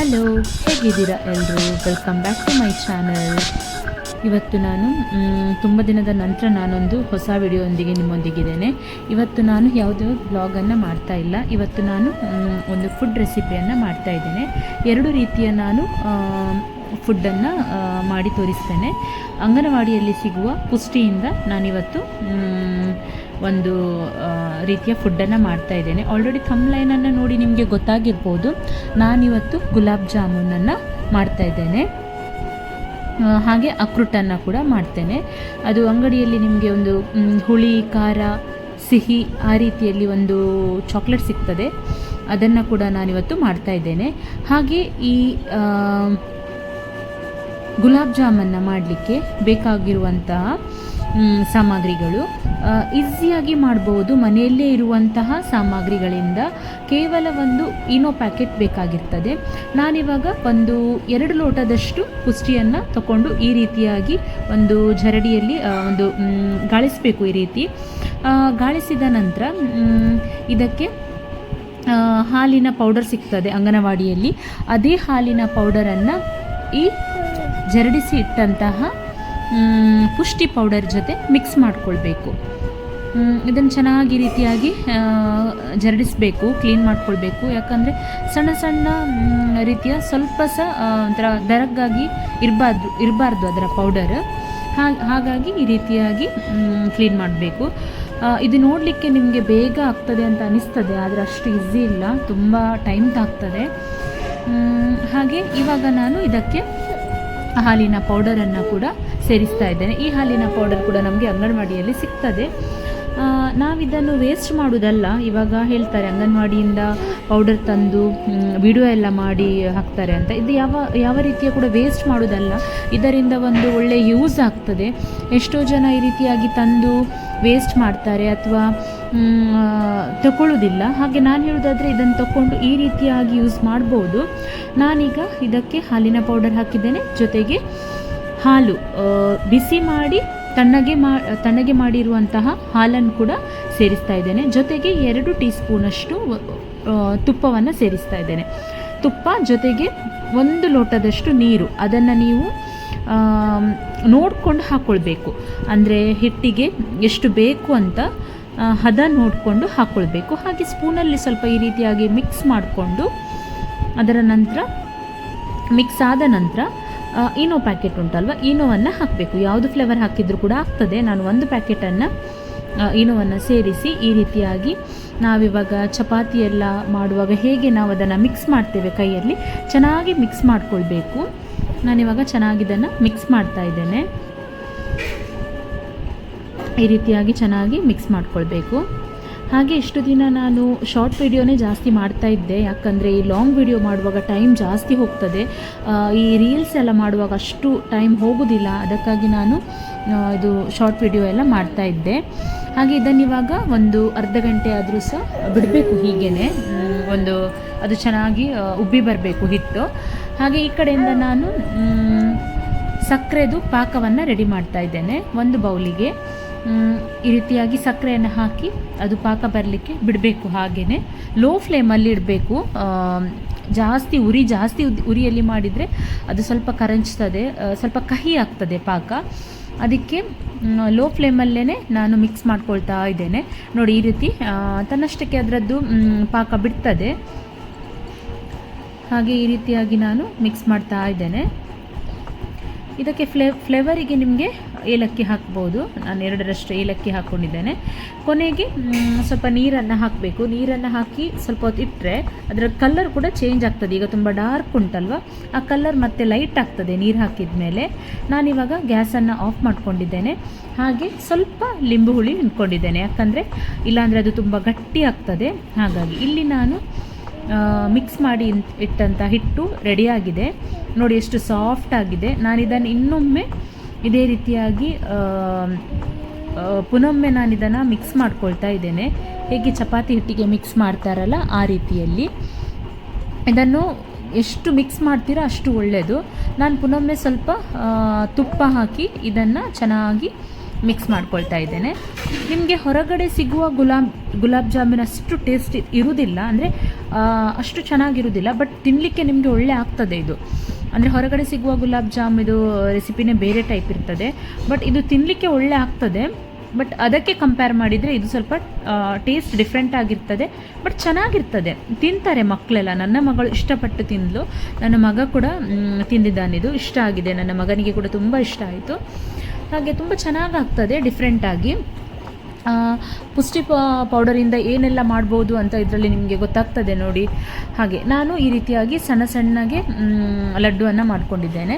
Hello ಹೇಗಿದ್ದೀರಾ ಎಲ್ಲರೂ welcome back to my channel ಇವತ್ತು ನಾನು ತುಂಬ ದಿನದ ನಂತರ ನಾನೊಂದು ಹೊಸ ವಿಡಿಯೋದೊಂದಿಗೆ ನಿಮ್ಮೊಂದಿಗಿದ್ದೇನೆ. ಇವತ್ತು ನಾನು ಯಾವುದೋ ಬ್ಲಾಗನ್ನು ಮಾಡ್ತಾ ಇಲ್ಲ. ಇವತ್ತು ನಾನು ಒಂದು ಫುಡ್ ರೆಸಿಪಿಯನ್ನು ಮಾಡ್ತಾ ಇದ್ದೇನೆ. ಎರಡು ರೀತಿಯ ನಾನು ಫುಡ್ಡನ್ನು ಮಾಡಿ ತೋರಿಸ್ತೇನೆ. ಅಂಗನವಾಡಿಯಲ್ಲಿ ಸಿಗುವ ಪುಷ್ಟಿಯಿಂದ ನಾನಿವತ್ತು ಒಂದು ರೀತಿಯ ಫುಡ್ಡನ್ನು ಮಾಡ್ತಾ ಇದ್ದೇನೆ. ಆಲ್ರೆಡಿ ಥಮ್ ಲೈನನ್ನು ನೋಡಿ ನಿಮಗೆ ಗೊತ್ತಾಗಿರ್ಬೋದು. ನಾನಿವತ್ತು ಗುಲಾಬ್ ಜಾಮೂನನ್ನು ಮಾಡ್ತಾ ಇದ್ದೇನೆ. ಹಾಗೆ ಅಕ್ರೂಟನ್ನು ಕೂಡ ಮಾಡ್ತೇನೆ. ಅದು ಅಂಗಡಿಯಲ್ಲಿ ನಿಮಗೆ ಒಂದು ಹುಳಿ, ಖಾರ, ಸಿಹಿ ಆ ರೀತಿಯಲ್ಲಿ ಒಂದು ಚಾಕ್ಲೇಟ್ ಸಿಗ್ತದೆ. ಅದನ್ನು ಕೂಡ ನಾನಿವತ್ತು ಮಾಡ್ತಾ ಇದ್ದೇನೆ. ಹಾಗೆ ಈ ಗುಲಾಬ್ ಜಾಮನ್ನು ಮಾಡಲಿಕ್ಕೆ ಬೇಕಾಗಿರುವಂತಹ ಸಾಮಗ್ರಿಗಳು ಈಸಿಯಾಗಿ ಮಾಡ್ಬೋದು. ಮನೆಯಲ್ಲೇ ಇರುವಂತಹ ಸಾಮಗ್ರಿಗಳಿಂದ ಕೇವಲ ಒಂದು ಇನೋ ಪ್ಯಾಕೆಟ್ ಬೇಕಾಗಿರ್ತದೆ. ನಾನಿವಾಗ ಒಂದು ಎರಡು ಲೋಟದಷ್ಟು ಪುಷ್ಟಿಯನ್ನು ತಗೊಂಡು ಈ ರೀತಿಯಾಗಿ ಒಂದು ಜರಡಿಯಲ್ಲಿ ಒಂದು ಗಾಳಿಸಬೇಕು ಈ ರೀತಿ. ಗಾಳಿಸಿದ ನಂತರ ಇದಕ್ಕೆ ಹಾಲಿನ ಪೌಡರ್ ಸಿಗ್ತದೆ ಅಂಗನವಾಡಿಯಲ್ಲಿ. ಅದೇ ಹಾಲಿನ ಪೌಡರನ್ನು ಈ ಜರಡಿಸಿ ಇಟ್ಟಂತಹ ಪುಷ್ಟಿ ಪೌಡರ್ ಜೊತೆ ಮಿಕ್ಸ್ ಮಾಡಿಕೊಳ್ಬೇಕು. ಇದನ್ನು ಚೆನ್ನಾಗಿ ರೀತಿಯಾಗಿ ಜರಡಿಸ್ಬೇಕು, ಕ್ಲೀನ್ ಮಾಡ್ಕೊಳ್ಬೇಕು. ಯಾಕಂದರೆ ಸಣ್ಣ ಸಣ್ಣ ರೀತಿಯ ಸ್ವಲ್ಪ ಸಹ ಒಂಥರ ದರಗಾಗಿ ಇರಬಾರ್ದು ಇರಬಾರ್ದು ಅದರ ಪೌಡರ್. ಹಾಗಾಗಿ ಈ ರೀತಿಯಾಗಿ ಕ್ಲೀನ್ ಮಾಡಬೇಕು. ಇದು ನೋಡಲಿಕ್ಕೆ ನಿಮಗೆ ಬೇಗ ಆಗ್ತದೆ ಅಂತ ಅನಿಸ್ತದೆ, ಆದರೆ ಅಷ್ಟು ಈಸಿ ಇಲ್ಲ. ತುಂಬ ಟೈಮ್ ತಾಗ್ತದೆ. ಹಾಗೆ ಇವಾಗ ನಾನು ಇದಕ್ಕೆ ಹಾಲಿನ ಪೌಡರನ್ನು ಕೂಡ ಸೇರಿಸ್ತಾ ಇದ್ದೇನೆ. ಈ ಹಾಲಿನ ಪೌಡರ್ ಕೂಡ ನಮಗೆ ಅಂಗನವಾಡಿಯಲ್ಲಿ ಸಿಗ್ತದೆ. ನಾವಿದನ್ನು ವೇಸ್ಟ್ ಮಾಡೋದಲ್ಲ ಇವಾಗ ಹೇಳ್ತಾರೆ ಅಂಗನವಾಡಿಯಿಂದ ಪೌಡರ್ ತಂದು ವಿಡಿಯೋ ಎಲ್ಲ ಮಾಡಿ ಹಾಕ್ತಾರೆ ಅಂತ. ಇದು ಯಾವ ಯಾವ ರೀತಿಯ ಕೂಡ ವೇಸ್ಟ್ ಮಾಡೋದಲ್ಲ ಇದರಿಂದ ಒಂದು ಒಳ್ಳೆ ಯೂಸ್ ಆಗ್ತದೆ. ಎಷ್ಟೋ ಜನ ಈ ರೀತಿಯಾಗಿ ತಂದು ವೇಸ್ಟ್ ಮಾಡ್ತಾರೆ ಅಥವಾ ತಗೊಳ್ಳೋದಿಲ್ಲ ಹಾಗೆ ನಾನು ಹೇಳೋದಾದರೆ ಇದನ್ನು ತಗೊಂಡು ಈ ರೀತಿಯಾಗಿ ಯೂಸ್ ಮಾಡ್ಬೋದು. ನಾನೀಗ ಇದಕ್ಕೆ ಹಾಲಿನ ಪೌಡರ್ ಹಾಕಿದ್ದೇನೆ. ಜೊತೆಗೆ ಹಾಲು ಬಿಸಿ ಮಾಡಿ ತಣ್ಣಗೆ ಮಾ, ತಣ್ಣಗೆ ಮಾಡಿರುವಂತಹ ಹಾಲನ್ನು ಕೂಡ ಸೇರಿಸ್ತಾ ಇದ್ದೇನೆ. ಜೊತೆಗೆ ಎರಡು ಟೀ ಸ್ಪೂನಷ್ಟು ತುಪ್ಪವನ್ನು ಸೇರಿಸ್ತಾ ಇದ್ದೇನೆ. ತುಪ್ಪ ಜೊತೆಗೆ ಒಂದು ಲೋಟದಷ್ಟು ನೀರು, ಅದನ್ನು ನೀವು ನೋಡಿಕೊಂಡು ಹಾಕ್ಕೊಳ್ಬೇಕು ಅಂದರೆ ಹಿಟ್ಟಿಗೆ ಎಷ್ಟು ಬೇಕು ಅಂತ ಹದ ನೋಡಿಕೊಂಡು ಹಾಕ್ಕೊಳ್ಬೇಕು ಹಾಗೆ ಸ್ಪೂನಲ್ಲಿ ಸ್ವಲ್ಪ ಈ ರೀತಿಯಾಗಿ ಮಿಕ್ಸ್ ಮಾಡಿಕೊಂಡು ಅದರ ನಂತರ, ಮಿಕ್ಸ್ ಆದ ನಂತರ ಈನೋ ಪ್ಯಾಕೆಟ್ ಉಂಟಲ್ವ? ಈನೋವನ್ನು ಹಾಕಬೇಕು. ಯಾವುದು ಫ್ಲೇವರ್ ಹಾಕಿದರೂ ಕೂಡ ಆಗ್ತದೆ. ನಾನು ಒಂದು ಪ್ಯಾಕೆಟನ್ನು ಇನೋವನ್ನು ಸೇರಿಸಿ ಈ ರೀತಿಯಾಗಿ ನಾವಿವಾಗ ಚಪಾತಿ ಎಲ್ಲ ಮಾಡುವಾಗ ಹೇಗೆ ನಾವು ಅದನ್ನು ಮಿಕ್ಸ್ ಮಾಡ್ತೇವೆ ಕೈಯಲ್ಲಿ, ಚೆನ್ನಾಗಿ ಮಿಕ್ಸ್ ಮಾಡಿಕೊಳ್ಬೇಕು. ನಾನಿವಾಗ ಚೆನ್ನಾಗಿ ಇದನ್ನು ಮಿಕ್ಸ್ ಮಾಡ್ತಾ ಇದ್ದೇನೆ. ಈ ರೀತಿಯಾಗಿ ಚೆನ್ನಾಗಿ ಮಿಕ್ಸ್ ಮಾಡ್ಕೊಳ್ಬೇಕು. ಹಾಗೆ ಇಷ್ಟು ದಿನ ನಾನು ಶಾರ್ಟ್ ವಿಡಿಯೋನೇ ಜಾಸ್ತಿ ಮಾಡ್ತಾ ಇದ್ದೆ. ಯಾಕಂದರೆ ಈ ಲಾಂಗ್ ವಿಡಿಯೋ ಮಾಡುವಾಗ ಟೈಮ್ ಜಾಸ್ತಿ ಹೋಗ್ತದೆ. ಈ ರೀಲ್ಸ್ ಎಲ್ಲ ಮಾಡುವಾಗ ಅಷ್ಟು ಟೈಮ್ ಹೋಗೋದಿಲ್ಲ. ಅದಕ್ಕಾಗಿ ನಾನು ಇದು ಶಾರ್ಟ್ ವಿಡಿಯೋ ಎಲ್ಲ ಮಾಡ್ತಾ ಇದ್ದೆ. ಹಾಗೆ ಇದನ್ನು ಇವಾಗ ಒಂದು ಅರ್ಧ ಗಂಟೆ ಆದರೂ ಸಹ ಬಿಡಬೇಕು ಹೀಗೇ ಒಂದು, ಅದು ಚೆನ್ನಾಗಿ ಉಬ್ಬಿ ಬರಬೇಕು ಹಿಟ್ಟು. ಹಾಗೆ ಈ ಕಡೆಯಿಂದ ನಾನು ಸಕ್ಕರೆದು ಪಾಕವನ್ನು ರೆಡಿ ಮಾಡ್ತಾ ಇದ್ದೇನೆ. ಒಂದು ಬೌಲಿಗೆ. ಈ ರೀತಿಯಾಗಿ ಸಕ್ಕರೆಯನ್ನು ಹಾಕಿ ಅದು ಪಾಕ ಬರಲಿಕ್ಕೆ ಬಿಡಬೇಕು ಹಾಗೆಯೇ ಲೋ ಫ್ಲೇಮಲ್ಲಿ ಇಡಬೇಕು. ಜಾಸ್ತಿ ಉರಿ, ಜಾಸ್ತಿ ಉರಿಯಲ್ಲಿ ಮಾಡಿದರೆ ಅದು ಸ್ವಲ್ಪ ಕರಂಚ್ತದೆ ಸ್ವಲ್ಪ ಕಹಿ ಆಗ್ತದೆ ಪಾಕ. ಅದಕ್ಕೆ ಲೋ ಫ್ಲೇಮಲ್ಲೇ ನಾನು ಮಿಕ್ಸ್ ಮಾಡ್ಕೊಳ್ತಾ ಇದ್ದೇನೆ. ನೋಡಿ, ಈ ರೀತಿ ತನ್ನಷ್ಟಕ್ಕೆ ಅದರದ್ದು ಪಾಕ ಬಿಡ್ತದೆ. ಹಾಗೆ ಈ ರೀತಿಯಾಗಿ ನಾನು ಮಿಕ್ಸ್ ಮಾಡ್ತಾ ಇದ್ದೇನೆ. ಇದಕ್ಕೆ ಫ್ಲೇ, ಫ್ಲೇವರಿಗೆ ನಿಮಗೆ ಏಲಕ್ಕಿ ಹಾಕ್ಬೋದು. ನಾನು ಎರಡರಷ್ಟು ಏಲಕ್ಕಿ ಹಾಕ್ಕೊಂಡಿದ್ದೇನೆ ಕೊನೆಗೆ ಸ್ವಲ್ಪ ನೀರನ್ನು ಹಾಕಬೇಕು. ನೀರನ್ನು ಹಾಕಿ ಸ್ವಲ್ಪ ಹೊತ್ತು ಇಟ್ಟರೆ ಅದರ ಕಲರ್ ಕೂಡ ಚೇಂಜ್ ಆಗ್ತದೆ. ಈಗ ತುಂಬ ಡಾರ್ಕ್ ಉಂಟಲ್ವ? ಆ ಕಲರ್ ಮತ್ತೆ ಲೈಟ್ ಆಗ್ತದೆ ನೀರು ಹಾಕಿದ ಮೇಲೆ. ನಾನಿವಾಗ ಗ್ಯಾಸನ್ನು ಆಫ್ ಮಾಡ್ಕೊಂಡಿದ್ದೇನೆ. ಹಾಗೆ ಸ್ವಲ್ಪ ಲಿಂಬು ಹುಳಿ ಹಿಂಡ್ಕೊಂಡಿದ್ದೇನೆ ಯಾಕಂದರೆ ಇಲ್ಲಾಂದರೆ ಅದು ತುಂಬ ಗಟ್ಟಿ ಆಗ್ತದೆ. ಹಾಗಾಗಿ ಇಲ್ಲಿ ನಾನು ಮಿಕ್ಸ್ ಮಾಡಿ ಇಟ್ಟಂಥ ಹಿಟ್ಟು ರೆಡಿಯಾಗಿದೆ ನೋಡಿ ಎಷ್ಟು ಸಾಫ್ಟ್ ಆಗಿದೆ. ನಾನು ಇದನ್ನು ಇನ್ನೊಮ್ಮೆ ಇದೇ ರೀತಿಯಾಗಿ ಪುನೊಮ್ಮೆ ನಾನು ಇದನ್ನು ಮಿಕ್ಸ್ ಮಾಡ್ಕೊಳ್ತಾ ಇದ್ದೇನೆ. ಹೇಗೆ ಚಪಾತಿ ಹಿಟ್ಟಿಗೆ ಮಿಕ್ಸ್ ಮಾಡ್ತಾರಲ್ಲ ಆ ರೀತಿಯಲ್ಲಿ. ಇದನ್ನು ಎಷ್ಟು ಮಿಕ್ಸ್ ಮಾಡ್ತೀರೋ ಅಷ್ಟು ಒಳ್ಳೆಯದು ನಾನು ಪುನೊಮ್ಮೆ ಸ್ವಲ್ಪ ತುಪ್ಪ ಹಾಕಿ ಇದನ್ನು ಚೆನ್ನಾಗಿ ಮಿಕ್ಸ್ ಮಾಡ್ಕೊಳ್ತಾ ಇದ್ದೇನೆ. ನಿಮಗೆ ಹೊರಗಡೆ ಸಿಗುವ ಗುಲಾಬ್ ಗುಲಾಬ್ ಜಾಮೂನ್ ಅಷ್ಟು ಟೇಸ್ಟ್ ಇರುವುದಿಲ್ಲ. ಅಂದರೆ ಅಷ್ಟು ಚೆನ್ನಾಗಿರುವುದಿಲ್ಲ. ಬಟ್ ತಿನ್ನಲಿಕ್ಕೆ ನಿಮಗೆ ಒಳ್ಳೆ ಆಗ್ತದೆ ಇದು. ಅಂದರೆ, ಹೊರಗಡೆ ಸಿಗುವ ಗುಲಾಬ್ ಜಾಮ್ ಇದು ರೆಸಿಪಿನೇ ಬೇರೆ ಟೈಪ್ ಇರ್ತದೆ. ಬಟ್ ಇದು ತಿನ್ನಲಿಕ್ಕೆ ಒಳ್ಳೆ ಆಗ್ತದೆ. ಬಟ್ ಅದಕ್ಕೆ ಕಂಪೇರ್ ಮಾಡಿದರೆ ಇದು ಸ್ವಲ್ಪ ಟೇಸ್ಟ್ ಡಿಫ್ರೆಂಟ್ ಆಗಿರ್ತದೆ. ಬಟ್ ಚೆನ್ನಾಗಿರ್ತದೆ. ತಿಂತಾರೆ ಮಕ್ಕಳೆಲ್ಲ ನನ್ನ ಮಗಳು ಇಷ್ಟಪಟ್ಟು ತಿಂದಳು ನನ್ನ ಮಗ ಕೂಡ ತಿಂದಿದ್ದಾನಿದು ಇಷ್ಟ ಆಗಿದೆ. ನನ್ನ ಮಗನಿಗೆ ಕೂಡ ತುಂಬ ಇಷ್ಟ ಆಯಿತು. ಹಾಗೆ ತುಂಬ ಚೆನ್ನಾಗಿ ಆಗ್ತದೆ ಡಿಫ್ರೆಂಟಾಗಿ ಪುಷ್ಟಿ ಪೌಡರಿಂದ ಏನೆಲ್ಲ ಮಾಡ್ಬೋದು ಅಂತ ಇದರಲ್ಲಿ ನಿಮಗೆ ಗೊತ್ತಾಗ್ತದೆ ನೋಡಿ. ಹಾಗೆ, ನಾನು ಈ ರೀತಿಯಾಗಿ ಸಣ್ಣ ಸಣ್ಣಗೆ ಲಡ್ಡುವನ್ನು ಮಾಡಿಕೊಂಡಿದ್ದೇನೆ.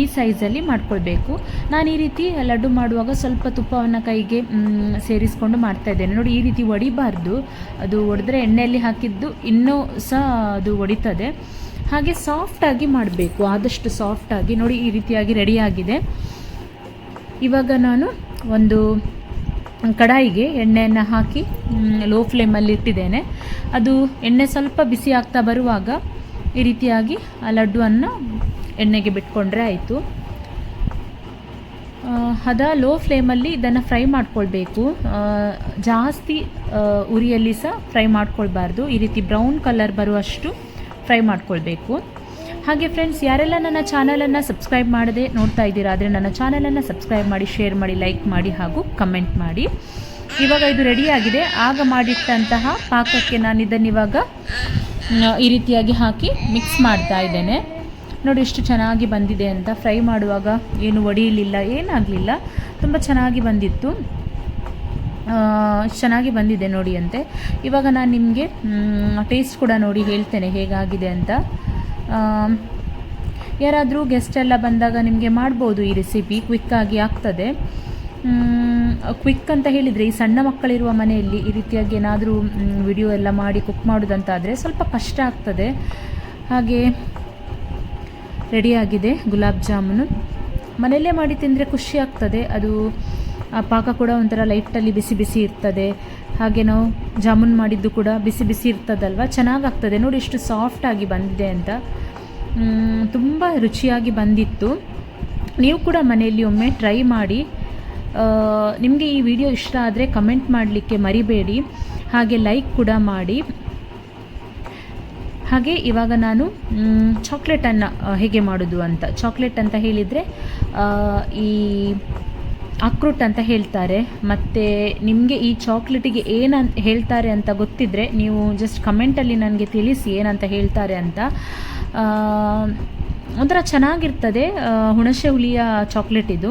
ಈ ಸೈಜಲ್ಲಿ ಮಾಡ್ಕೊಳ್ಬೇಕು. ನಾನು ಈ ರೀತಿ ಲಡ್ಡು ಮಾಡುವಾಗ ಸ್ವಲ್ಪ ತುಪ್ಪವನ್ನು ಕೈಗೆ ಸೇರಿಸ್ಕೊಂಡು ಮಾಡ್ತಾ ಇದ್ದೇನೆ. ನೋಡಿ, ಈ ರೀತಿ ಒಡಿಬಾರ್ದು. ಅದು ಒಡೆದ್ರೆ ಎಣ್ಣೆಯಲ್ಲಿ ಹಾಕಿದ್ದು ಇನ್ನೂ ಸಹ ಅದು ಒಡಿತದೆ. ಹಾಗೆ ಸಾಫ್ಟಾಗಿ ಮಾಡಬೇಕು. ಆದಷ್ಟು ಸಾಫ್ಟಾಗಿ ನೋಡಿ ಈ ರೀತಿಯಾಗಿ ರೆಡಿಯಾಗಿದೆ ಇವಾಗ ನಾನು ಒಂದು ಕಡಾಯಿಗೆ ಎಣ್ಣೆಯನ್ನು ಹಾಕಿ ಲೋ ಫ್ಲೇಮಲ್ಲಿ ಇಟ್ಟಿದ್ದೇನೆ. ಅದು ಎಣ್ಣೆ ಸ್ವಲ್ಪ ಬಿಸಿ ಆಗ್ತಾ ಬರುವಾಗ ಈ ರೀತಿಯಾಗಿ ಆ ಲಡ್ಡುವನ್ನು ಎಣ್ಣೆಗೆ ಬಿಟ್ಕೊಂಡ್ರೆ ಆಯಿತು. ಹದ ಲೋ ಫ್ಲೇಮಲ್ಲಿ ಇದನ್ನು ಫ್ರೈ ಮಾಡ್ಕೊಳ್ಬೇಕು. ಜಾಸ್ತಿ ಉರಿಯಲ್ಲಿ ಸಹ ಫ್ರೈ ಮಾಡ್ಕೊಳ್ಬಾರ್ದು. ಈ ರೀತಿ ಬ್ರೌನ್ ಕಲರ್ ಬರುವಷ್ಟು ಫ್ರೈ ಮಾಡ್ಕೊಳ್ಬೇಕು. ಹಾಗೆ ಫ್ರೆಂಡ್ಸ್ ಯಾರೆಲ್ಲ ನನ್ನ ಚಾನಲನ್ನು ಸಬ್ಸ್ಕ್ರೈಬ್ ಮಾಡದೆ ನೋಡ್ತಾ ಇದ್ದೀರಾ, ಆದರೆ ನನ್ನ ಚಾನಲನ್ನು ಸಬ್ಸ್ಕ್ರೈಬ್ ಮಾಡಿ ಶೇರ್ ಮಾಡಿ ಲೈಕ್ ಮಾಡಿ ಹಾಗೂ ಕಮೆಂಟ್ ಮಾಡಿ. ಇವಾಗ ಇದು ರೆಡಿಯಾಗಿದೆ ಆಗ ಮಾಡಿಟ್ಟಂತಹ ಪಾಕಕ್ಕೆ ನಾನು ಇದನ್ನು ಇವಾಗ ಈ ರೀತಿಯಾಗಿ ಹಾಕಿ ಮಿಕ್ಸ್ ಮಾಡ್ತಾ ಇದ್ದೇನೆ. ನೋಡಿ ಎಷ್ಟು ಚೆನ್ನಾಗಿ ಬಂದಿದೆ ಅಂತ. ಫ್ರೈ ಮಾಡುವಾಗ ಏನು ಒಡೆಯಲಿಲ್ಲ, ಏನಾಗಲಿಲ್ಲ. ತುಂಬ ಚೆನ್ನಾಗಿ ಬಂದಿತ್ತು. ಚೆನ್ನಾಗಿ ಬಂದಿದೆ ನೋಡಿ ಅಂತೆ. ಇವಾಗ ನಾನು ನಿಮಗೆ ಟೇಸ್ಟ್ ಕೂಡ ನೋಡಿ ಹೇಳ್ತೇನೆ ಹೇಗಾಗಿದೆ ಅಂತ. ಯಾರಾದರೂ ಗೆಸ್ಟ್ ಎಲ್ಲ ಬಂದಾಗ ನಿಮಗೆ ಮಾಡ್ಬೋದು ಈ ರೆಸಿಪಿ ಕ್ವಿಕ್ಕಾಗಿ ಆಗ್ತದೆ. ಕ್ವಿಕ್ ಅಂತ ಹೇಳಿದರೆ ಈ ಸಣ್ಣ ಮಕ್ಕಳಿರುವ ಮನೆಯಲ್ಲಿ ಈ ರೀತಿಯಾಗಿ ಏನಾದರೂ ವಿಡಿಯೋ ಎಲ್ಲ ಮಾಡಿ ಕುಕ್ ಮಾಡೋದಂತಾದರೆ ಸ್ವಲ್ಪ ಕಷ್ಟ ಆಗ್ತದೆ. ಹಾಗೆ ರೆಡಿಯಾಗಿದೆ ಗುಲಾಬ್ ಜಾಮೂನು. ಮನೆಯಲ್ಲೇ ಮಾಡಿ ತಿಂದರೆ ಖುಷಿ ಆಗ್ತದೆ. ಅದು ಆ ಪಾಕ ಕೂಡ ಒಂಥರ ಲೈಟಲ್ಲಿ ಬಿಸಿ ಬಿಸಿ ಇರ್ತದೆ. ಹಾಗೆ ನಾವು ಜಾಮೂನ್ ಮಾಡಿದ್ದು ಕೂಡ ಬಿಸಿ ಬಿಸಿ ಇರ್ತದಲ್ವ? ಚೆನ್ನಾಗಾಗ್ತದೆ. ನೋಡಿ ಎಷ್ಟು ಸಾಫ್ಟಾಗಿ ಬಂದಿದೆ ಅಂತ. ತುಂಬ ರುಚಿಯಾಗಿ ಬಂದಿತ್ತು. ನೀವು ಕೂಡ ಮನೆಯಲ್ಲಿ ಒಮ್ಮೆ ಟ್ರೈ ಮಾಡಿ. ನಿಮಗೆ ಈ ವಿಡಿಯೋ ಇಷ್ಟ ಆದರೆ ಕಮೆಂಟ್ ಮಾಡಲಿಕ್ಕೆ ಮರಿಬೇಡಿ. ಹಾಗೆ ಲೈಕ್ ಕೂಡ ಮಾಡಿ. ಹಾಗೆ ಇವಾಗ ನಾನು ಚಾಕ್ಲೇಟನ್ನು ಹೇಗೆ ಮಾಡೋದು ಅಂತ. ಚಾಕ್ಲೇಟ್ ಅಂತ ಹೇಳಿದರೆ ಈ ಅಕ್ರೂಟ್ ಅಂತ ಹೇಳ್ತಾರೆ. ಮತ್ತು ನಿಮಗೆ ಈ ಚಾಕ್ಲೇಟಿಗೆ ಏನಂತ ಹೇಳ್ತಾರೆ ಅಂತ ಗೊತ್ತಿದ್ದರೆ ನೀವು ಜಸ್ಟ್ ಕಮೆಂಟಲ್ಲಿ ನನಗೆ ತಿಳಿಸಿ ಏನಂತ ಹೇಳ್ತಾರೆ ಅಂತ. ಒಂಥರ ಚೆನ್ನಾಗಿರ್ತದೆ ಹುಣಸೆ ಹುಳಿಯ ಚಾಕ್ಲೇಟ್ ಇದು.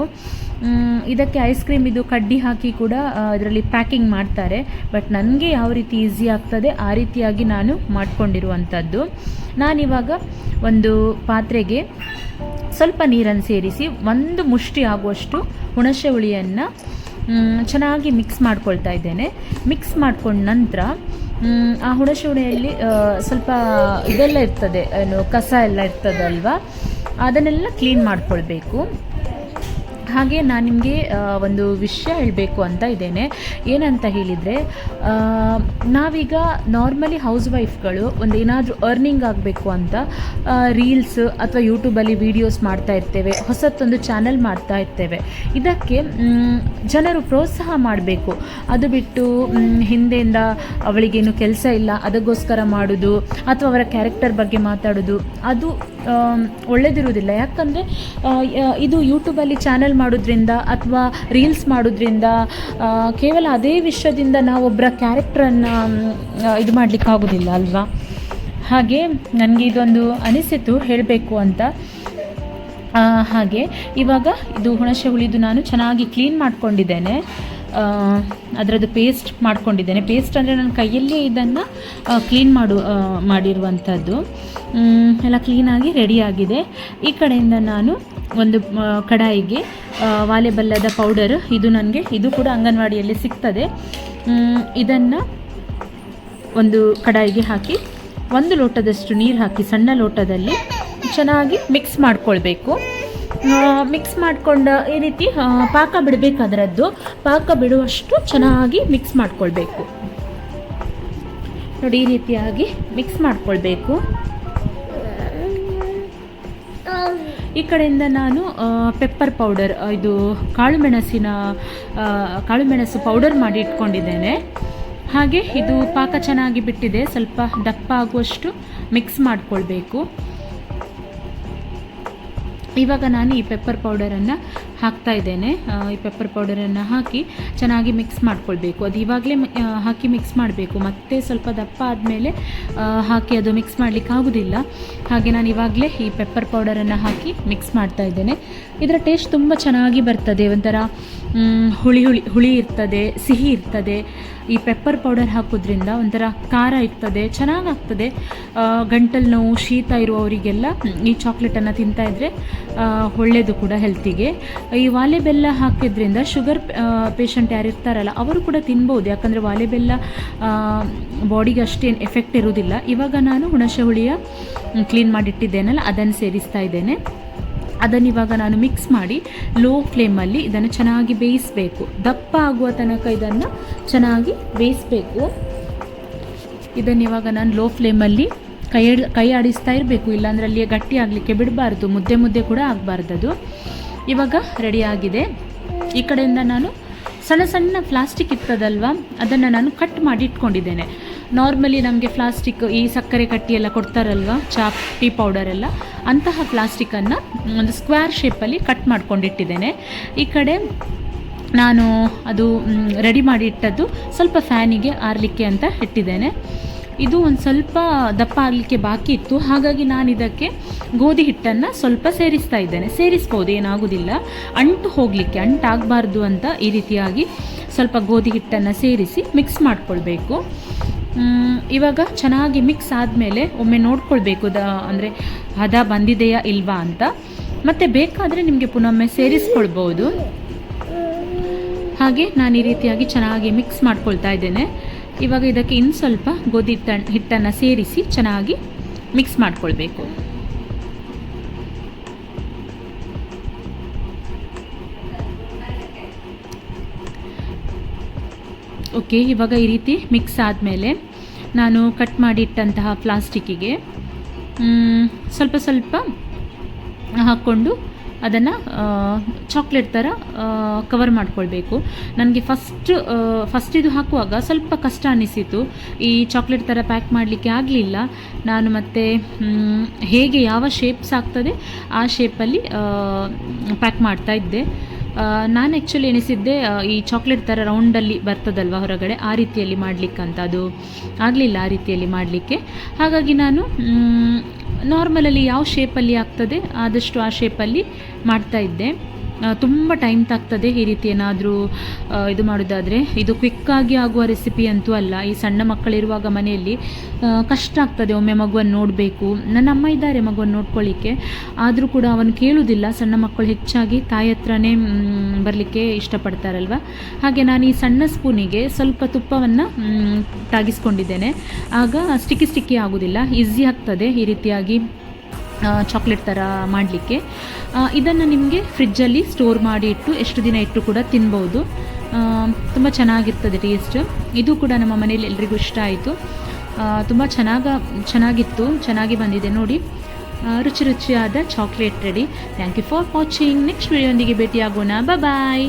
ಇದಕ್ಕೆ ಐಸ್ ಕ್ರೀಮ್ ಇದು ಕಡ್ಡಿ ಹಾಕಿ ಕೂಡ ಇದರಲ್ಲಿ ಪ್ಯಾಕಿಂಗ್ ಮಾಡ್ತಾರೆ. ಬಟ್ ನನಗೆ ಯಾವ ರೀತಿ ಈಸಿ ಆಗ್ತದೆ, ಆ ರೀತಿಯಾಗಿ ನಾನು ಮಾಡಿಕೊಂಡಿರುವಂಥದ್ದು. ನಾನಿವಾಗ ಒಂದು ಪಾತ್ರೆಗೆ ಸ್ವಲ್ಪ ನೀರನ್ನು ಸೇರಿಸಿ ಒಂದು ಮುಷ್ಟಿ ಆಗುವಷ್ಟು ಹುಣಸೆ ಹುಳಿಯನ್ನು ಚೆನ್ನಾಗಿ ಮಿಕ್ಸ್ ಮಾಡ್ಕೊಳ್ತಾ ಇದ್ದೇನೆ. ಮಿಕ್ಸ್ ಮಾಡ್ಕೊಂಡ ನಂತರ ಆ ಹುಣಸೆ ಹುಳಿಯಲ್ಲಿ ಸ್ವಲ್ಪ ಇದೆಲ್ಲ ಇರ್ತದೆ, ಏನು ಕಸ ಎಲ್ಲ ಇರ್ತದಲ್ವಾ? ಅದನ್ನೆಲ್ಲ ಕ್ಲೀನ್ ಮಾಡ್ಕೊಳ್ಬೇಕು. ಹಾಗೆ ನಾನು ನಿಮಗೆ ಒಂದು ವಿಷಯ ಹೇಳಬೇಕು ಅಂತ ಇದ್ದೇನೆ. ಏನಂತ ಹೇಳಿದರೆ ನಾವೀಗ ನಾರ್ಮಲಿ ಹೌಸ್ ವೈಫ್ಗಳು ಒಂದು ಏನಾದರೂ ಅರ್ನಿಂಗ್ ಆಗಬೇಕು ಅಂತ ರೀಲ್ಸ್ ಅಥವಾ ಯೂಟ್ಯೂಬಲ್ಲಿ ವೀಡಿಯೋಸ್ ಮಾಡ್ತಾ ಇರ್ತೇವೆ, ಹೊಸತ್ತೊಂದು ಚಾನಲ್ ಮಾಡ್ತಾ ಇರ್ತೇವೆ. ಇದಕ್ಕೆ ಜನರು ಪ್ರೋತ್ಸಾಹ ಮಾಡಬೇಕು. ಅದು ಬಿಟ್ಟು ಹಿಂದೆಯಿಂದ ಅವಳಿಗೇನು ಕೆಲಸ ಇಲ್ಲ, ಅದಕ್ಕೋಸ್ಕರ ಮಾಡೋದು, ಅಥವಾ ಅವರ ಕ್ಯಾರೆಕ್ಟರ್ ಬಗ್ಗೆ ಮಾತಾಡೋದು, ಅದು ಒಳ್ಳೆದಿರುವುದಿಲ್ಲ. ಯಾಕಂದರೆ ಇದು ಯೂಟ್ಯೂಬಲ್ಲಿ ಚಾನಲ್ ಮಾಡೋದ್ರಿಂದ ಅಥವಾ ರೀಲ್ಸ್ ಮಾಡೋದ್ರಿಂದ ಕೇವಲ ಅದೇ ವಿಷಯದಿಂದ ನಾವೊಬ್ಬರ ಕ್ಯಾರೆಕ್ಟ್ರನ್ನು ಇದು ಮಾಡಲಿಕ್ಕಾಗೋದಿಲ್ಲ ಅಲ್ವಾ? ಹಾಗೆ ನನಗೆ ಇದೊಂದು ಅನಿಸಿತು ಹೇಳಬೇಕು ಅಂತ. ಹಾಗೆ ಇವಾಗ ಇದು ಹುಣಸೆ ಹುಳಿದು ನಾನು ಚೆನ್ನಾಗಿ ಕ್ಲೀನ್ ಮಾಡ್ಕೊಂಡಿದ್ದೇನೆ. ಅದರದ್ದು ಪೇಸ್ಟ್ ಮಾಡ್ಕೊಂಡಿದ್ದೇನೆ. ಪೇಸ್ಟ್ ಅಂದರೆ ನನ್ನ ಕೈಯಲ್ಲಿ ಇದನ್ನು ಕ್ಲೀನ್ ಮಾಡು ಮಾಡಿರುವಂಥದ್ದು. ಎಲ್ಲ ಕ್ಲೀನಾಗಿ ರೆಡಿಯಾಗಿದೆ ಈ ಕಡೆಯಿಂದ ನಾನು ಒಂದು ಕಡಾಯಿಗೆ ವಾಲೆಬಲ್ಲದ ಪೌಡರ್ ಇದು ನನಗೆ, ಇದು ಕೂಡ ಅಂಗನವಾಡಿಯಲ್ಲಿ ಸಿಗ್ತದೆ. ಇದನ್ನು ಒಂದು ಕಡಾಯಿಗೆ ಹಾಕಿ, ಒಂದು ಲೋಟದಷ್ಟು ನೀರು ಹಾಕಿ, ಸಣ್ಣ ಲೋಟದಲ್ಲಿ ಚೆನ್ನಾಗಿ ಮಿಕ್ಸ್ ಮಾಡ್ಕೊಳ್ಬೇಕು. ಮಿಕ್ಸ್ ಮಾಡ್ಕೊಂಡ ಈ ರೀತಿ ಪಾಕ ಬಿಡಬೇಕು ಅದರದ್ದು ಪಾಕ ಬಿಡುವಷ್ಟು ಚೆನ್ನಾಗಿ ಮಿಕ್ಸ್ ಮಾಡಿಕೊಳ್ಬೇಕು. ನೋಡಿ, ಈ ರೀತಿಯಾಗಿ ಮಿಕ್ಸ್ ಮಾಡಿಕೊಳ್ಬೇಕು. ಈ ಕಡೆಯಿಂದ ನಾನು ಪೆಪ್ಪರ್ ಪೌಡರ್ ಇದು ಕಾಳು ಮೆಣಸಿನ ಕಾಳು ಮೆಣಸು ಪೌಡರ್ ಮಾಡಿ ಇಟ್ಕೊಂಡಿದ್ದೇನೆ. ಹಾಗೆ ಇದು ಪಾಕ ಚೆನ್ನಾಗಿ ಬಿಟ್ಟಿದೆ, ಸ್ವಲ್ಪ ದಪ್ಪ ಆಗುವಷ್ಟು ಮಿಕ್ಸ್ ಮಾಡಿಕೊಳ್ಬೇಕು. ಇವಾಗ ನಾನು ಈ ಪೆಪ್ಪರ್ ಪೌಡರನ್ನು ಹಾಕ್ತಾ ಇದ್ದೇನೆ. ಈ ಪೆಪ್ಪರ್ ಪೌಡರನ್ನು ಹಾಕಿ ಚೆನ್ನಾಗಿ ಮಿಕ್ಸ್ ಮಾಡ್ಕೊಳ್ಬೇಕು. ಅದು ಇವಾಗಲೇ ಹಾಕಿ ಮಿಕ್ಸ್ ಮಾಡಬೇಕು. ಮತ್ತೆ ಸ್ವಲ್ಪ ದಪ್ಪ ಆದಮೇಲೆ ಹಾಕಿ ಅದು ಮಿಕ್ಸ್ ಮಾಡಲಿಕ್ಕೆ ಆಗೋದಿಲ್ಲ. ಹಾಗೆ ನಾನು ಇವಾಗಲೇ ಈ ಪೆಪ್ಪರ್ ಪೌಡರನ್ನು ಹಾಕಿ ಮಿಕ್ಸ್ ಮಾಡ್ತಾ ಇದ್ದೇನೆ. ಇದರ ಟೇಸ್ಟ್ ತುಂಬ ಚೆನ್ನಾಗಿ ಬರ್ತದೆ. ಒಂಥರ ಹುಳಿ ಹುಳಿ ಹುಳಿ ಇರ್ತದೆ, ಸಿಹಿ ಇರ್ತದೆ. ಈ ಪೆಪ್ಪರ್ ಪೌಡರ್ ಹಾಕೋದ್ರಿಂದ ಒಂಥರ ಖಾರ ಇರ್ತದೆ, ಚೆನ್ನಾಗಾಗ್ತದೆ. ಗಂಟಲು ನೋವು, ಶೀತ ಇರುವವರಿಗೆಲ್ಲ ಈ ಚಾಕ್ಲೇಟನ್ನು ತಿಂತಾ ಇದ್ದರೆ ಒಳ್ಳೆಯದು ಕೂಡ ಹೆಲ್ತಿಗೆ ಈ ವಾಲೆ ಬೆಲ್ಲ ಹಾಕಿದ್ರಿಂದ ಶುಗರ್ ಪೇಷಂಟ್ ಯಾರು ಇರ್ತಾರಲ್ಲ, ಅವರು ಕೂಡ ತಿನ್ಬೋದು. ಯಾಕಂದರೆ ವಾಲೆ ಬೆಲ್ಲ ಬಾಡಿಗೆ ಅಷ್ಟೇನು ಎಫೆಕ್ಟ್ ಇರುವುದಿಲ್ಲ. ಇವಾಗ ನಾನು ಹುಣಸೆ ಹುಳಿಯ ಕ್ಲೀನ್ ಮಾಡಿಟ್ಟಿದ್ದೇನಲ್ಲ, ಅದನ್ನು ಸೇರಿಸ್ತಾ ಇದ್ದೇನೆ. ಅದನ್ನು ಇವಾಗ ನಾನು ಮಿಕ್ಸ್ ಮಾಡಿ ಲೋ ಫ್ಲೇಮಲ್ಲಿ ಇದನ್ನು ಚೆನ್ನಾಗಿ ಬೇಯಿಸಬೇಕು. ದಪ್ಪ ಆಗುವ ತನಕ ಇದನ್ನು ಚೆನ್ನಾಗಿ ಬೇಯಿಸಬೇಕು. ಇದನ್ನು ಇವಾಗ ನಾನು ಲೋ ಫ್ಲೇಮಲ್ಲಿ ಕೈ ಕೈ ಆಡಿಸ್ತಾ ಇರಬೇಕು. ಇಲ್ಲಾಂದರೆ ಅಲ್ಲಿಯೇ ಗಟ್ಟಿ ಆಗಲಿಕ್ಕೆ ಬಿಡಬಾರ್ದು. ಮುದ್ದೆ ಮುದ್ದೆ ಕೂಡ ಆಗಬಾರ್ದು ಅದು. ಇವಾಗ ರೆಡಿ ಆಗಿದೆ. ಈ ಕಡೆಯಿಂದ ನಾನು ಸಣ್ಣ ಸಣ್ಣ ಪ್ಲಾಸ್ಟಿಕ್ ಇರ್ತದಲ್ವ, ಅದನ್ನು ನಾನು ಕಟ್ ಮಾಡಿ ಇಟ್ಕೊಂಡಿದ್ದೇನೆ. ನಾರ್ಮಲಿ ನಮಗೆ ಪ್ಲಾಸ್ಟಿಕ್ ಈ ಸಕ್ಕರೆ ಕಟ್ಟಿ ಎಲ್ಲ ಕೊಡ್ತಾರಲ್ವ ಚಾ ಟೀ ಪೌಡರ್ ಎಲ್ಲ. ಅಂತಹ ಪ್ಲಾಸ್ಟಿಕ್ಕನ್ನು ಒಂದು ಸ್ಕ್ವೇರ್ ಶೇಪಲ್ಲಿ ಕಟ್ ಮಾಡ್ಕೊಂಡಿಟ್ಟಿದ್ದೇನೆ. ಈ ಕಡೆ ನಾನು ಅದು ರೆಡಿ ಮಾಡಿ ಇಟ್ಟದ್ದು ಸ್ವಲ್ಪ ಫ್ಯಾನಿಗೆ ಆರಲಿಕ್ಕೆ ಅಂತ ಇಟ್ಟಿದ್ದೇನೆ. ಇದು ಒಂದು ಸ್ವಲ್ಪ ದಪ್ಪ ಆಗಲಿಕ್ಕೆ ಬಾಕಿ ಇತ್ತು. ಹಾಗಾಗಿ ನಾನು ಇದಕ್ಕೆ ಗೋಧಿ ಹಿಟ್ಟನ್ನು ಸ್ವಲ್ಪ ಸೇರಿಸ್ತಾ ಇದ್ದೇನೆ. ಸೇರಿಸ್ಬೋದು, ಏನಾಗೋದಿಲ್ಲ. ಅಂಟು ಹೋಗಲಿಕ್ಕೆ, ಅಂಟಾಗಬಾರ್ದು ಅಂತ ಈ ರೀತಿಯಾಗಿ ಸ್ವಲ್ಪ ಗೋಧಿ ಹಿಟ್ಟನ್ನು ಸೇರಿಸಿ ಮಿಕ್ಸ್ ಮಾಡಿಕೊಳ್ಬೇಕು. ಇವಾಗ ಚೆನ್ನಾಗಿ ಮಿಕ್ಸ್ ಆದಮೇಲೆ ಒಮ್ಮೆ ನೋಡ್ಕೊಳ್ಬೇಕು. ದ, ಅಂದರೆ ಹದ ಬಂದಿದೆಯಾ ಇಲ್ವಾ ಅಂತ. ಮತ್ತೆ ಬೇಕಾದರೆ ನಿಮಗೆ ಪುನೊಮ್ಮೆ ಸೇರಿಸ್ಕೊಳ್ಬೋದು. ಹಾಗೆ ನಾನು ಈ ರೀತಿಯಾಗಿ ಚೆನ್ನಾಗಿ ಮಿಕ್ಸ್ ಮಾಡ್ಕೊಳ್ತಾ ಇದ್ದೇನೆ. ಇವಾಗ ಇದಕ್ಕೆ ಇನ್ನು ಸ್ವಲ್ಪ ಗೋಧಿ ಹಿಟ್ಟ ಹಿಟ್ಟನ್ನು ಸೇರಿಸಿ ಚೆನ್ನಾಗಿ ಮಿಕ್ಸ್ ಮಾಡ್ಕೊಳ್ಬೇಕು. ಓಕೆ ಇವಾಗ ಈ ರೀತಿ ಮಿಕ್ಸ್ ಆದಮೇಲೆ ನಾನು ಕಟ್ ಮಾಡಿಟ್ಟಂತಹ ಪ್ಲಾಸ್ಟಿಕ್ಕಿಗೆ ಸ್ವಲ್ಪ ಸ್ವಲ್ಪ ಹಾಕ್ಕೊಂಡು ಅದನ್ನು ಚಾಕ್ಲೇಟ್ ಥರ ಕವರ್ ಮಾಡ್ಕೊಳ್ಬೇಕು. ನನಗೆ ಫಸ್ಟ್ ಫಸ್ಟ್ ಇದು ಹಾಕುವಾಗ ಸ್ವಲ್ಪ ಕಷ್ಟ ಅನ್ನಿಸಿತು ಈ ಚಾಕ್ಲೇಟ್ ಥರ ಪ್ಯಾಕ್ ಮಾಡಲಿಕ್ಕೆ ಆಗಲಿಲ್ಲ. ನಾನು ಮತ್ತೆ ಹೇಗೆ ಯಾವ ಶೇಪ್ಸ್ ಆಗ್ತದೆ ಆ ಶೇಪಲ್ಲಿ ಪ್ಯಾಕ್ ಮಾಡ್ತಾ ಇದ್ದೆ. ನಾನು ಆ್ಯಕ್ಚುಲಿ ಎಣಿಸಿದ್ದೆ ಈ ಚಾಕ್ಲೇಟ್ ಥರ ರೌಂಡಲ್ಲಿ ಬರ್ತದಲ್ವ ಹೊರಗಡೆ ಆ ರೀತಿಯಲ್ಲಿ ಮಾಡಲಿಕ್ಕಂತ ಅದು ಆಗಲಿಲ್ಲ ಆ ರೀತಿಯಲ್ಲಿ ಮಾಡಲಿಕ್ಕೆ. ಹಾಗಾಗಿ ನಾನು ನಾರ್ಮಲಲ್ಲಿ ಯಾವ ಶೇಪಲ್ಲಿ ಆಗ್ತದೆ ಆದಷ್ಟು ಆ ಶೇಪಲ್ಲಿ ಮಾಡ್ತಾ ಇದ್ದೆ. ಆ, ತುಂಬ ಟೈಮ್ ತಾಗ್ತದೆ ಈ ರೀತಿ ಏನಾದರೂ ಇದು ಮಾಡೋದಾದರೆ. ಇದು ಕ್ವಿಕ್ಕಾಗಿ ಆಗುವ ರೆಸಿಪಿ ಅಂತೂ ಅಲ್ಲ. ಈ ಸಣ್ಣ ಮಕ್ಕಳಿರುವಾಗ ಮನೆಯಲ್ಲಿ ಕಷ್ಟ ಆಗ್ತದೆ ಒಮ್ಮೆ ಮಗುವನ್ನು ನೋಡಬೇಕು. ನನ್ನ ಅಮ್ಮ ಇದ್ದಾರೆ ಮಗುವನ್ನು ನೋಡ್ಕೊಳ್ಳಿಕ್ಕೆ ಆದರೂ ಕೂಡ ಅವನು ಕೇಳುವುದಿಲ್ಲ ಸಣ್ಣ ಮಕ್ಕಳು ಹೆಚ್ಚಾಗಿ ತಾಯಿ ಹತ್ರನೇ ಬರಲಿಕ್ಕೆ ಇಷ್ಟಪಡ್ತಾರಲ್ವ? ಹಾಗೆ ನಾನು ಈ ಸಣ್ಣ ಸ್ಪೂನಿಗೆ ಸ್ವಲ್ಪ ತುಪ್ಪವನ್ನು ತಾಗಿಸ್ಕೊಂಡಿದ್ದೇನೆ. ಆಗ ಸ್ಟಿಕ್ಕಿ ಸ್ಟಿಕ್ಕಿ ಆಗೋದಿಲ್ಲ. ಈಸಿ ಆಗ್ತದೆ ಈ ರೀತಿಯಾಗಿ. ಚಾಕ್ಲೇಟ್ ಥರ ಮಾಡಲಿಕ್ಕೆ. ಇದನ್ನು ನಿಮಗೆ ಫ್ರಿಜ್ಜಲ್ಲಿ ಸ್ಟೋರ್ ಮಾಡಿ ಇಟ್ಟು ಎಷ್ಟು ದಿನ ಇಟ್ಟು ಕೂಡ ತಿನ್ಬೋದು. ತುಂಬ ಚೆನ್ನಾಗಿರ್ತದೆ ಟೇಸ್ಟ್ ಇದು ಕೂಡ ನಮ್ಮ ಮನೇಲಿ ಎಲ್ರಿಗೂ ಇಷ್ಟ ಆಯಿತು. ತುಂಬ ಚೆನ್ನಾಗ, ಚೆನ್ನಾಗಿತ್ತು, ಚೆನ್ನಾಗಿ ಬಂದಿದೆ ನೋಡಿ. ರುಚಿ ರುಚಿಯಾದ chocolate ready thank you for watching next ವಿಡಿಯೋಂದಿಗೆ ಭೇಟಿಯಾಗೋಣ. ಬಾಯ್